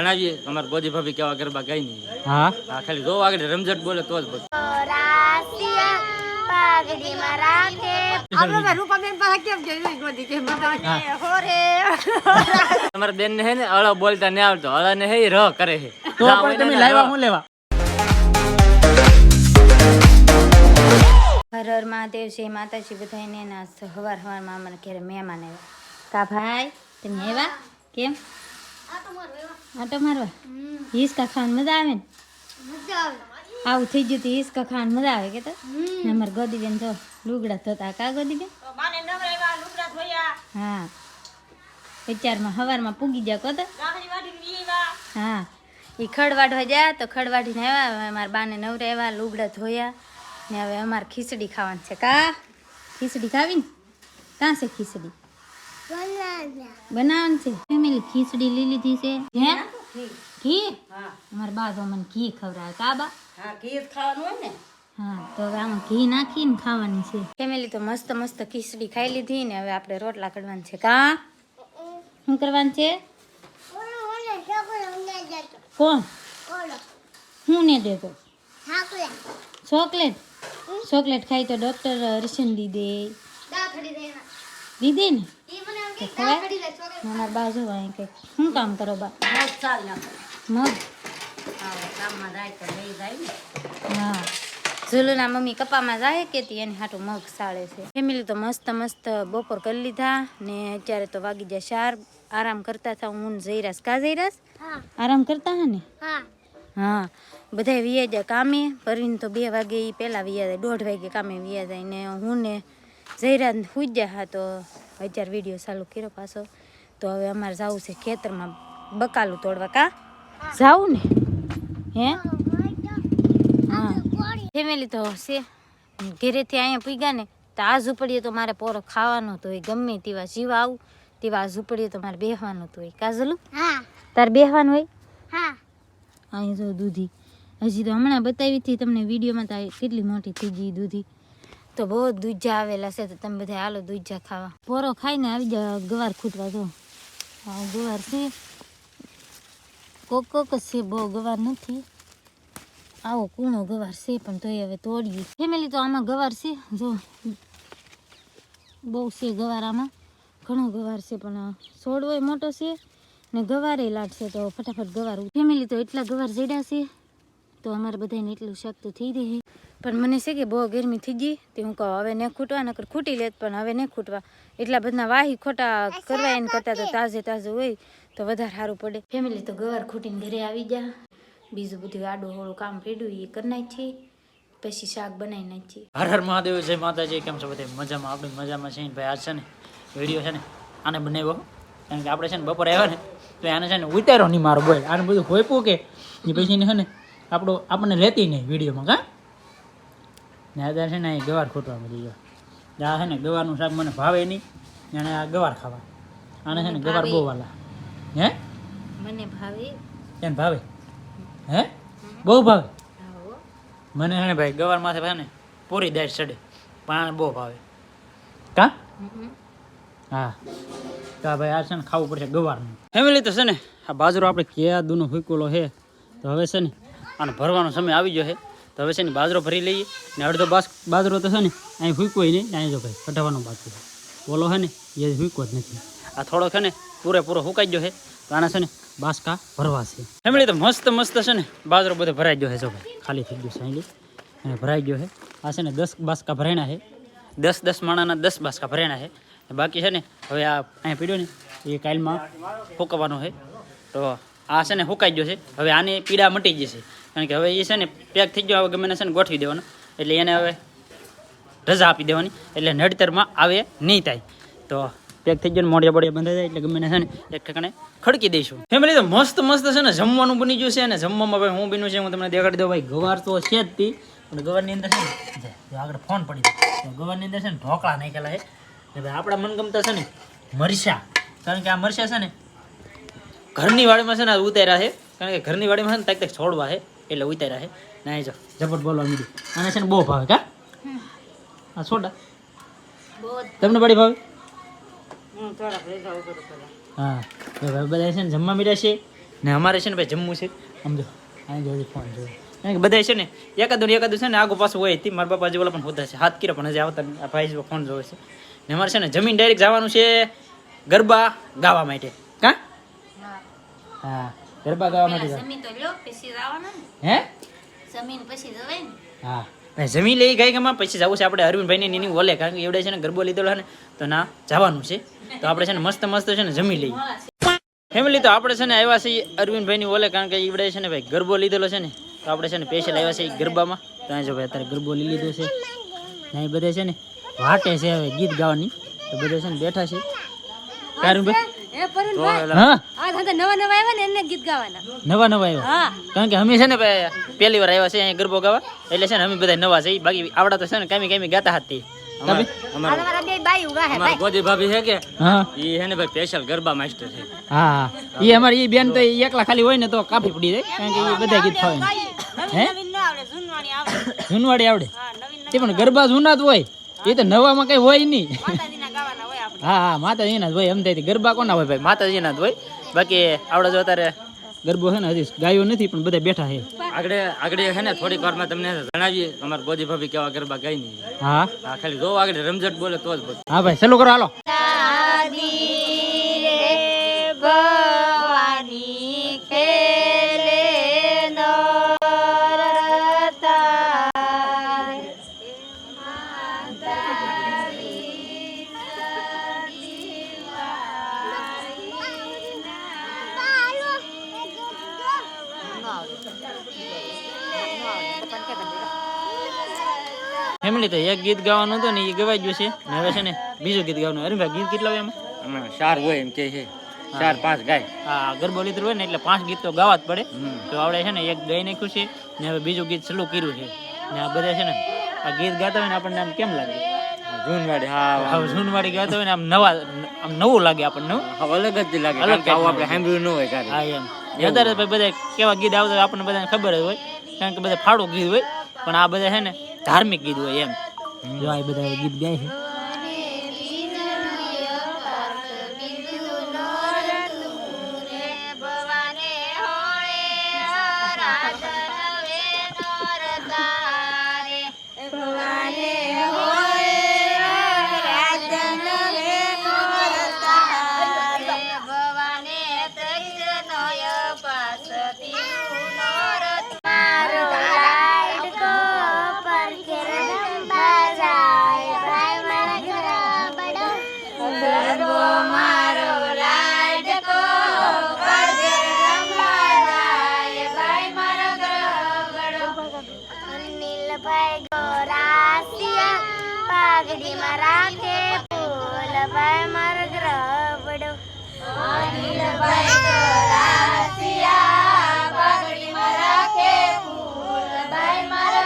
ઘણાજી અમારા ગોદી ભાભી કેવા ગરબા ગાઈ નહીં હા? હા ખાલી જો આગળ રમઝટ બોલે તો જ તમારા બેન ને હે. ને અળ બોલતા નહીં આવતો અળ ને હે ર કરે હે. તો પણ તમે લાવ્યા હું લેવા? હર હર મહાદેવ છે માતાજી બધાને ના સવાર હવારમાં અમારા ઘરે મહેમાન આવ્યા. કા ભાઈ તમે આવ્યા? કેમ? આટો મારવા. હિસકા ખાવાની મજા આવે ને? આવું થઈ ગયું હતું હિસકા ખાવાની મજા આવે કે તો? અમારે ગોદીબેન જો લુગડા ધોતા કા ગોદીબેન? હા. વિચારમાં હવારમાં પૂગી જા કોતો હા. એ ખડ વાઢવા ગયા તો ખડ વાઢીને આવ્યા અમારા બાને નવરે આવ્યા લુગડા ધોયા. ને હવે અમારે ખીચડી ખાવાની છે. કા? ખીચડી ખાવી ને? કાં છે ખીચડી? બનાવવાની છે. ફેમિલી ખીચડી લઈ લીધી છે. હે? ઘી. અમારા બા તો મને ઘી ખવડાવે. કાબા હા ઘી ખાવાનું હોય ને? હા તો હવે આમાં ઘી નાખીને ખાવાની છે. ફેમિલી તો મસ્ત મસ્ત ખીચડી ખાઈ લીધી ને હવે આપણે રોટલા કાઢવાના છે. કા? શું કરવાનું છે? કોણ? શું ને દેતો? ચોકલેટ? ચોકલેટ ખાઈ તો ડોક્ટર અર્શન દીધે દીધી ને? અહીં કંઈક શું કામ કરો બા? મગ હા ઝુલુના મમ્મી કપામાં જાય કે એને હાટું મગ સાળે છે. ફેમિલી તો મસ્ત મસ્ત બપોર કરી લીધા ને અત્યારે તો વાગી જાય શાર આરામ કરતા હતા હું જઈરાસ કા જઈરાસ આરામ કરતા હા ને? હા. બધા વિયા જાય કામે. પરવીન તો બે વાગે એ પહેલાં વિયા જાય દોઢ વાગે કામે વિયા જાય ને હું ને જયરાજ હુઈ હા તો અત્યારે વીડિયો ચાલુ કર્યો પાછો. તો હવે અમારે જવું છે ખેતરમાં બકાલું તોડવા કા? જાવું ને? હે? હા. ફેમિલી તો છે. ઘરેથી અહીંયા પૂગ્યા ને તો આ ઝૂંપડીએ તો મારે પોરો ખાવાનો તો હોય ગમે તેવા જીવ આવું તેવા આ ઝૂંપડીએ તો મારે બેહવાનું તો હોય. કાજલું તારે બેહવાનું હોય? અહીં જો દૂધી. હજી તો હમણાં બતાવી હતી તમને વિડીયોમાં તો કેટલી મોટી થઈ ગઈ દૂધી. તો બહુ દૂધજા આવેલા છે તો તમે બધા હાલો દૂધજા ખાવા. પોરો ખાઈને આવી જાવ ગવાર ખૂટવા જો. ગવાર છે. કોક કોક છે, બહુ ગવાર નથી. આવો કૂણો ગવાર છે, પણ તોય હવે તોડીએ. ફેમિલી તો આમાં ગવાર છે, જો. બહુ છે ગવાર આમાં. ઘણો ગવાર છે, પણ છોડવો મોટો છે ને ગવારે લાટશે તો ફટાફટ ગવાર ફેમિલી તો એટલા ગવાર જડ્યા છે. તો અમારે બધાને એટલું શાક તો થઈ રહી પણ મને છે કે બહુ ગરમી થઈ ગઈ તે હું કહું, હવે નહીં ખૂટવા, નકર ખૂટી લેત, પણ હવે નહીં ખૂટવા. એટલા બધા વાહી ખોટા કરવા એને કરતાં તો તાજે તાજું હોય, તો વધારે સારું પડે. ફેમિલી તો ગવાર ખૂટીને ઘરે આવી જા બીજું બધું આડું હોળું કામ પડ્યું, એ કરી નાખીએ પછી શાક બનાવી નાખીએ હર હર મહાદેવ, જય માતાજી, કેમ છો બધે? મજામાં, આપણે મજામાં છે ભાઈ, આજ છે ને વીડિયો છે ને આને બનાવ્યો. કારણ કે આપણે છે ને બપોરે આવ્યા ને, તો આને છે ને ઉતારો નહીં મારો બોલ આને બધું હોય કે, એ પછી ને છે ને આપણો આપણને લેતી નહીં વિડીયોમાં કા? ને અત્યારે છે ને અહીં ગવાર ખોટવા મળી ગયો. આ છે ને ગવારનું શાક મને ભાવે નહીં અને આ ગવાર ખાવા. આને છે ને ગવાર બહુ વાલા. હે? મને ભાવે. એને ભાવે? હે? બહુ ભાવે? મને છે ને ભાઈ ગવાર માથે ભાઈ ને પૂરી દાળ ચડે. પણ બહુ ભાવે. કા? હા. તો ભાઈ આ છે ને ખાવું પડશે ગવારનું. ફેમિલી તો છે ને આ બાજરો આપણે ક્યાં દૂનો ફૂકેલો છે. તો હવે છે ને આને ભરવાનો સમય આવી ગયો છે. તો હવે છે ને બાજરો ભરી લઈએ. ને અડધો બાસ, બાજરો તો છે ને અહીં ફૂકવો નહીં. ને અહીં જો ભાઈ, કઢાવવાનો બાકી ઓલો છે ને, એ ફૂકવો જ નથી. આ થોડો છે ને પૂરેપૂરો હુકાઈ ગયો છે. તો આના છે ને બાસકા ભરવા છે. ફેમિલી, તો મસ્ત મસ્ત છે ને બાજરો બધો ભરાઈ ગયો છે જો ભાઈ. ખાલી થઈ ગયો છે અહીં અને ભરાઈ ગયો છે. આ છે ને દસ બાસકા ભરાણા છે. દસ દસ માણાના દસ બાસકા ભરાણા છે. બાકી છે ને હવે આ અહીંયા પીડ્યો ને, એ કાલમાં ફૂંકવાનો છે. તો આ છે ને હુકાઈ ગયો છે. હવે આની પીડા મટી જશે કારણ કે હવે એ છે ને પેક થઈ ગયો હવે ગમે છે ને ગોઠવી દેવાનો. એટલે એને હવે રજા આપી દેવાની. એટલે નડતરમાં આવે નહીં થાય. તો પેક થઈ ગયો ને મોડિયા બોડિયા બંધાઈ જાય, એટલે ગમે છે ને એક ઠેકાણે ખડકી દઈશું. ફેમિલી તો મસ્ત મસ્ત છે ને જમવાનું બની ગયું છે અને જમવામાં ભાઈ હું બન્યું છે, હું તમને દેખાડી દઉં. ભાઈ ગવાર તો છે જ તી, પણ ગવારની અંદર છે ને આગળ ફોન પડી ગયો. ગવારની અંદર છે ને ઢોકળા નાખેલા છે. એટલે ભાઈ આપણા મનગમતા છે ને મરસા કારણ કે આ મરસા છે ને ઘરની વાડીમાં છે ને ઉતાર્યા છે. કારણ કે ઘરની વાડીમાં છે ને તક તક છોડવા છે. એટલે ઉતાર્યા છે ના જો. ઝપટ બોલવા મીડી આને છે ને બહુ ભાવે કા? આ છોડા તમને પડી ભાવે? હું. હા ભાઈ બધા છે ને જમવા મીડ્યા છે. ને અમારે છે ને ભાઈ જમવું છે. સમજો અહીં જોઈ ફોન કે બધા છે ને એકાદું એકાદ છે ને આગો પાછું હોય તે. મારા બાપા જેવા પણ હોતા છે. હાથ કીરા પણ હજી આવતા. આ ભાઈ ફોન જોવે છે. ને અમારે છે ને જમીન ડાયરેક્ટ જવાનું છે ગરબા ગાવા માટે. કા? હા. ગરબા ગાવા માટે. જમીન તો લ્યો પછી જવાના હે જમીન પછી જવાય ને હા ભાઈ જમી લઈ ગઈ ગમાં પછી જવું છે આપણે અરવિંદભાઈ ની એની ઓલે કારણ કે એવડે છે ને ગરબો લીધેલો ને તો ના જવાનું છે તો આપણે છે ને મસ્ત મસ્ત છે ને જમી લઈએ ફેમિલી તો આપણે છે ને આવ્યા છીએ અરવિંદભાઈ ની ઓલે કારણ કે ઈવડે છે ને ભાઈ ગરબો લીધેલો છે ને તો આપણે છે ને સ્પેશિયલ આવ્યા છે ગરબામાં તો અહીં જો ભાઈ અત્યારે ગરબો લઈ લીધો છે ને બધે છે ને વાટે છે હવે ગીત ગાવાની તો બધે છે ને બેઠા છે કારુભાઈ તો એલા હા આ ધંધા નવા નવા આવ્યા ને એને ગીત ગાવાના. નવા નવા આવ્યા? કારણ કે અમે છે ને પહેલી વાર આવ્યા છે અહીં ગરબો ગાવા. એટલે છે ને અમે બધા નવા છે બાકી આવડા તો છે ને કામી કામી ગાતા હતી અમાર અમાર તમારા બે બાઈ ઉગા હે અમાર ગોદી ભાભી છે કે? હા. ઈ હે ને ભાઈ સ્પેશિયલ ગરબા માસ્ટર છે. હા હા. એ અમારે બેન તો ઈ એકલા ખાલી હોય ને તો કાપી પડી જાય. કારણ કે બધા ગીત ફાવે. હે? જૂનવાડી આવડે તે પણ ગરબા જૂના જ હોય. એ તો નવામાં કઈ હોય નહીં. હા હા માતાજીના જ હોય એમ થાય ગરબા કોના હોય ભાઈ? માતાજીના જ હોય. બાકી આવડે જો અત્યારે ગરબો છે ને હજી ગાયો નથી પણ બધા બેઠા છે. આગળ આગળ છે ને થોડીક વારમાં તમને જણાવીએ. અમારા ગોદી ભાભી કેવા ગરબા ગાઈ નહીં હા ખાલી જો આગળ રમઝટ બોલે તો જ હા ભાઈ ચાલુ કરો હાલો. ફેમિલી તો એક ગીત ગાવાનું હતું ને એ ગવાઈ ગયું છે. ને હવે છે ને બીજું ગીત ગાવાનું. અરે ભાઈ ગીત કેટલા હોય એમાં? ચાર હોય એમ કે છે. ચાર પાંચ ગાય. હા ગરબો લીધું હોય ને એટલે પાંચ ગીત તો ગાવા જ પડે. તો આવડે છે ને એક ગાઈ નાખ્યું છે ને હવે બીજું ગીત ચાલુ કર્યું છે. ને આ બધા છે ને આ ગીત ગાતા હોય ને આપણને આમ કેમ લાગે? જૂનવાડી હા જૂનવાડી ગાતા હોય ને આમ નવા આમ નવું લાગે આપણને અલગ જ લાગે અલગ આવું આપણે સાંભળ્યું ન હોય હા એમ. અત્યારે ભાઈ બધા કેવા ગીત આવતા હોય આપણને બધાને ખબર જ હોય કારણ કે બધા ફાળું ગીત હોય. પણ આ બધા છે ને ધાર્મિક ગીત હોય એમ. જો આ બધા ગીત ગાય છે. પાઘડીમાં રાખે ફૂલભાઈ મારો ગ્રબડો અનિલભાઈ ગોરાસિયા પાઘડીમાં રાખે ફૂલભાઈ મારો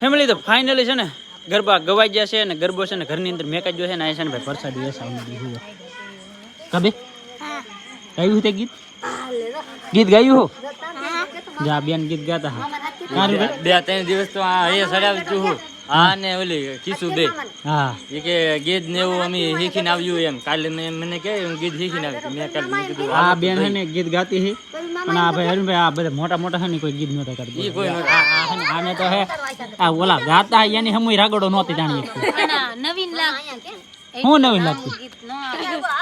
ફેમિલી તો ફાઇનલી છે ને ગરબા ગવાઈ ગયા છે અને ગરબો છે ને ઘરની અંદર મેકાઈ ગયો છે ને આ છે ને ભાઈ પરસાદી વેસાવાનું દીધું છે કબે ગાયું તે ગીત ગીત ગાયું હો જા બેન ગીત ગાતા હા સારું ભાઈ બે ત્રણ દિવસ તો આ એ સડાવી છું હું આ ને ઓલી કીસુ બે હા. એ કે ગીત ને એવું અમે શીખીને આવ્યું એમ. કાલે મેં મને કે હું ગીત શીખીને આવ્યું મેં કાલે મેં કીધું આ બેન છે ને ગીત ગાતી હી. પણ આ ભાઈ હરીભાઈ આ બધા મોટા મોટા છે ને કોઈ ગીત નહોતા કરતા. ઈ કોઈ આ- આ આને તો હે આ ઓલા ગાતા એની હમુય રાગડો નહોતી જાણી નવીન લાગ હું નવીન લાગતું?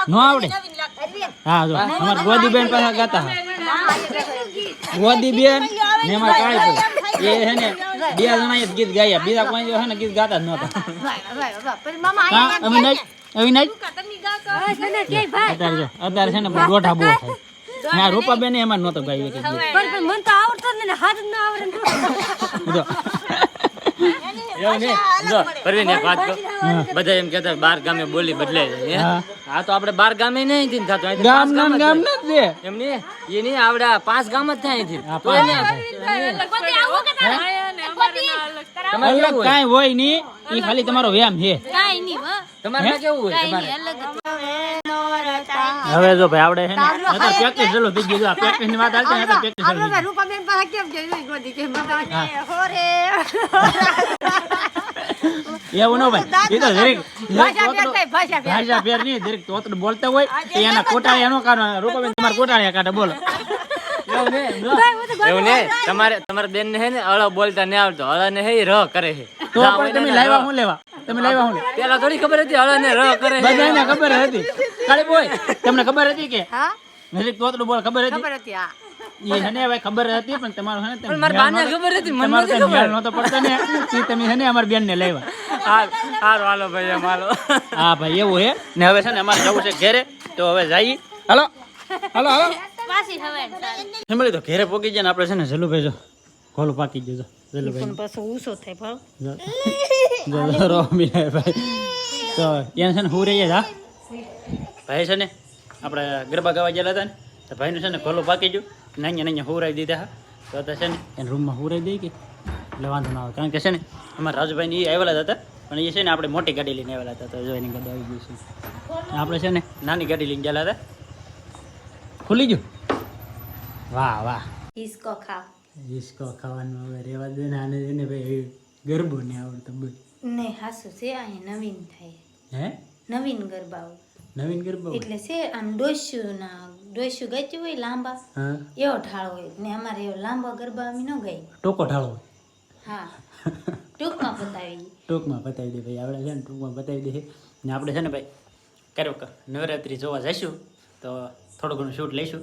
નો આવડે? હા જો અમાર ગોદી બેન પાસે ગાતા હા. ગોદી બેન ને અમાર કાળી એ હે ને બે જણા એ ગીત ગાયા બીજા કોઈ જો હે ને ગીત ગાતા જ નહોતા અવિનાશ અવિનાશ અત્યારે છે ને ગોઠા બહુ થાય. ને રૂપાબેન એમાં નહોતો ગાયું ગીત. મન તો આવડતો ને હાથ ના આવડે પરવીન એક વાત બધા એમ કહેતા બાર ગામે બોલી બદલાય છે હા. આ તો આપણે બાર ગામે નહીં થતું. અહીંથી ગામ ના ગામ ના જ. છે એમ નહીં? એ નહીં આવડે પાંચ ગામ જ થાય અહીંથી. અલગ કાંઈ હોય નહીં. એ ખાલી તમારો વ્યાયામ છે. તમારે કેવું હોય તમારે? હવે જો ભાઈ આવડે છે ને પ્રેક્ટિસ ચલો થઈ ગયું આ પ્રેક્ટિસની વાત આવતી ને પ્રેક્ટિસ ચાલુ થઈ ગઈ. એવું ન ભાઈ. એ તો જરીક જરીક તોતડું- ભાષા ફેર નહીં જરીક તોતડું બોલતા હોય તો એના કોટાળિયા નો કાઢો રૂપાબેન તમારે કોટાળિયા કાઢે બોલો. એવું. એવું નહીં તમારે તમારા બેન ને હે ને અળ બોલતા નહીં આવતો અળ ને હે ર કરે છે. તો પણ તમે લાવ્યા હું લેવા? તમે લાવ્યા હું પેલા થોડી ખબર હતી અળ ને ર કરે. બધાને ખબર હતી. કાલે બોય તમને ખબર હતી કે? હા? નજીક તોતલું બોલ ખબર હતી? ખબર હતી હા. એ હને હવે ખબર હતી પણ તમારું હને પણ મારા બાને ખબર હતી મને નથી ખબર. નહોતો પડતો ને. એ તમે હને અમારી બેન ને લાવ્યા. હા હારો હાલો ભાઈ હાલો હા ભાઈ એવું હે? ને હવે છે ને અમારે જવું છે ઘેરે તો હવે જઈએ. હાલો. હાલો હાલો. પાછી હવે ફેમિલી તો ઘેરે પોગી જાય ને આપણે છે ને જલુભાઈ જો ખોલું પાકી ગયું જલો ભાઈ. પાછો ઊંચો થાય ભાવ. જલો રો મિલાય ભાઈ. તો ત્યાં છે ને હું રહી હા ભાઈ છે ને આપણે ગરબા ગાવા ગયેલા હતા ને તો ભાઈનું છે ને ખોલું પાકી ગયું. નાઅહીંયા નાઅહીંયા હુરાઈ દીધા હા. તો અત્યારે છે ને એને રૂમમાં હુરાઈ દઈ કે એટલે વાંધો ના આવે. કારણ કે છે ને અમારા રાજુભાઈ એ આવેલા હતા. પણ એ છે ને આપણે મોટી ગાડી લઈને આવેલા હતા. તો જો એની ગાડી આવી ગઈ છે. આપણે છે ને નાની ગાડી લઈને ગયેલા હતા. ખુલી ગયું? વાહ વાહ. હિસકો ખાવ. ડિસ્કો ખાવાનું હવે રહેવા દે ને આને એને ભાઈ ગરબો નહીં આવડતો બોલ. ને હાસુ છે અહીં નવીન થાય. હે? નવીન ગરબાઓ નવીન ગરબા એટલે છે આમ ડોસ્યુના ડોસ્યુ ગાચ્યું હોય લાંબા? એવો ઠાળો હોય. ને અમારે એવો લાંબા ગરબા અમે ન ગાઈ ટોકો ઢાળો હા. ટૂંકમાં પતાવી ટૂંકમાં બતાવી દે ભાઈ. આપણે છે ને ટૂંકમાં બતાવી દે ને આપણે છે ને ભાઈ કરો નવરાત્રિ જોવા જઈશું તો થોડું ઘણું શૂટ લઈશું.